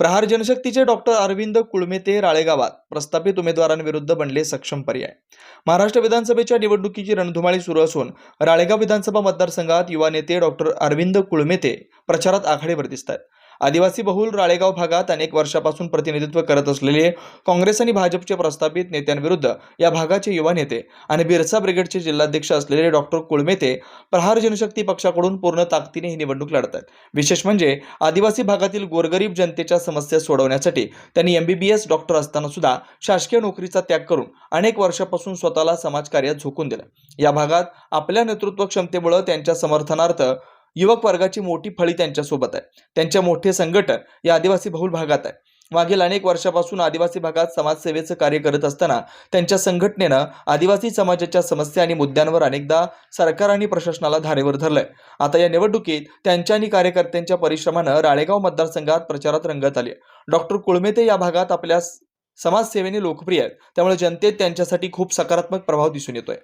प्रहार जनशक्तीचे doctor Arvind कुळमेते राळेगावात. प्रस्थापित उमेदवारांविरुद्ध बनले सक्षम पर्याय. महाराष्ट्र विधानसभेच्या निवडणुकीची रणधुमाळी सुरू असून राळेगाव विधानसभा मतदारसंघात युवा नेते डॉक्टर अरविंद कुळमेते प्रचारात आघाडीवर दिसत आहेत आदिवासी बहुल राळेगाव भागात अनेक वर्षापासून प्रतिनिधित्व करत असलेले काँग्रेस आणि भाजपचे प्रस्थापित नेत्यांविरुद्ध या भागाचे युवा नेते आणि बिरसा ब्रिगेडचे जिल्हाध्यक्ष असलेले डॉक्टर कुळमेते प्रहार जनशक्ती पक्षाकडून पूर्ण ताकदीने ही निवडणूक लढत आहेत विशेष म्हणजे आदिवासी भागातील गोरगरीब जनतेच्या समस्या सोडवण्यासाठी त्यांनी एमबीबीएस डॉक्टर असताना सुद्धा शासकीय नोकरीचा त्याग करून अनेक वर्षापासून स्वतःला समाजकार्यात झोकून दिलं. या भागात आपल्या नेतृत्व क्षमतेमुळे त्यांच्या समर्थनार्थ युवक वर्गाची मोठी फळी त्यांच्यासोबत आहे. त्यांचे मोठे संघटन या आदिवासी बहुल भागात आहे. मागील अनेक वर्षापासून आदिवासी भागात समाजसेवेचं कार्य करत असताना त्यांच्या संघटनेनं आदिवासी समाजाच्या समस्या आणि मुद्द्यांवर अनेकदा सरकार आणि प्रशासनाला धारेवर धरलंय. आता या निवडणुकीत त्यांच्या आणि कार्यकर्त्यांच्या परिश्रमानं राळेगाव मतदारसंघात प्रचारात रंगत आली डॉक्टर कुळमेते या भागात आपल्या समाजसेवेने लोकप्रिय आहेत. त्यामुळे जनतेत त्यांच्यासाठी खूप सकारात्मक प्रभाव दिसून येतोय.